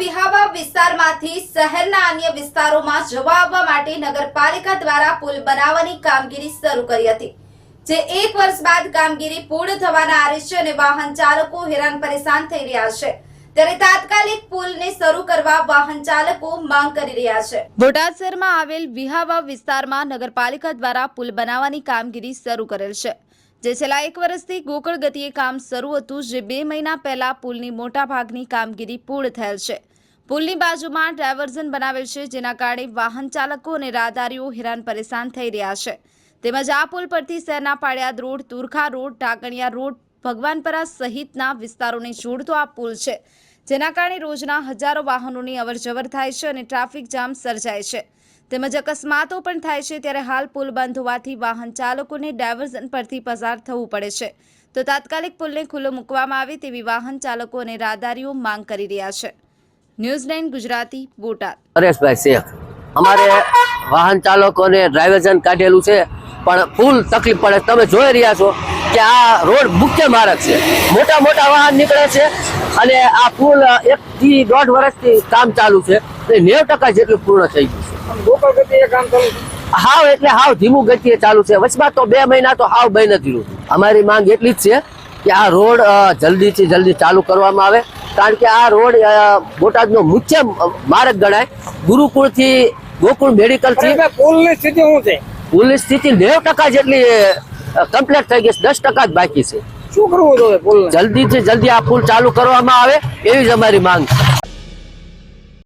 વિહાવા વિસ્તારમાંથી શહેરના અન્ય વિસ્તારોમાં જવા આવવા માટે નગરપાલિકા દ્વારા પુલ બનાવવાની કામગીરી શરૂ કરી હતી, જે એક વર્ષ બાદ કામગીરી પૂર્ણ થવાના આરે છે અને વાહન ચાલકો હેરાન પરેશાન થઈ રહ્યા છે. ત્યારે તાત્કાલિક પુલને શરૂ કરવા વાહન ચાલકો માંગ કરી રહ્યા છે. બોટાદ શહેરમાં આવેલ વિહાવા વિસ્તારમાં નગરપાલિકા દ્વારા પુલ બનાવવાની કામગીરી શરૂ કરેલ છે. જે છેલ્લા એક વર્ષથી ગોકળ ગતિએ કામ શરૂ હતું, જે બે મહિના પહેલા પુલની મોટા ભાગની કામગીરી પૂર્ણ થયેલ છે. પુલની બાજુમાં ડાયવર્ઝન બનાવેલ છે, જેના કારણે વાહન ચાલકો અને રાહદારીઓ હેરાન પરેશાન થઈ રહ્યા છે. તેમજ આ પુલ પરથી શહેરના Paliyad road, Turkha road, Dhakaniya road, Bhagwanpara સહિતના વિસ્તારોને જોડતો આ પુલ છે. જેના કારણે રોજના હજારો વાહનોની અવરજવર થાય છે અને ટ્રાફિક જામ સર્જાય છે. તેમજ અકસ્માતો પણ થાય છે ત્યારે હાલ પુલ બંધ હોવાથી વાહન ચાલકોને ડાયવર્ઝન પરથી પસાર થવું પડે છે. તો તાત્કાલિક પુલને ખુલ્લો મૂકવામાં આવે તેવી વાહન ચાલકો અને રાહદારીઓ માંગ કરી રહ્યા છે. News nine Gujarati, Botad. પરેશભાઈ શેખ, અમારે વાહન ચાલકોને ડ્રાઇવર્ઝન કાઢેલું છે, પણ ફૂલ તકલીફ પડે તમે જોઈ રહ્યા છો કે આ રોડ મુખ્ય માર્ગ છે. મોટા મોટા વાહન નીકળે છે અને આ પુલ એક થી દોઢ વર્ષથી કામ ચાલુ છે. એ નેવ ટકા જેટલું પૂર્ણ થઈ ગયું છે. હાવ એટલે હાવ ધીમું ગતિએ ચાલુ છે. વચમાં તો બે મહિના તો હાવ બંધ નથી રહ્યું. અમારી માંગ એટલી જ છે કે આ રોડ જલ્દીથી જલ્દી ચાલુ કરવામાં આવે. કારણ કે આ રોડ બોટાદનો મુખ્ય માર્ગ ગણાય. ગુરુકુળથી ગોકુળ મેડિકલથી પુલની સ્થિતિ શું છે? પુલની સ્થિતિ નેવ ટકા જેટલી કમ્પ્લીટ થઈ ગઈ છે. દસ ટકા જ બાકી છે. શું કરવું જોઈએ જલ્દીથી જલ્દી આ પુલ ચાલુ કરવામાં આવે એવી જ અમારી માંગ છે.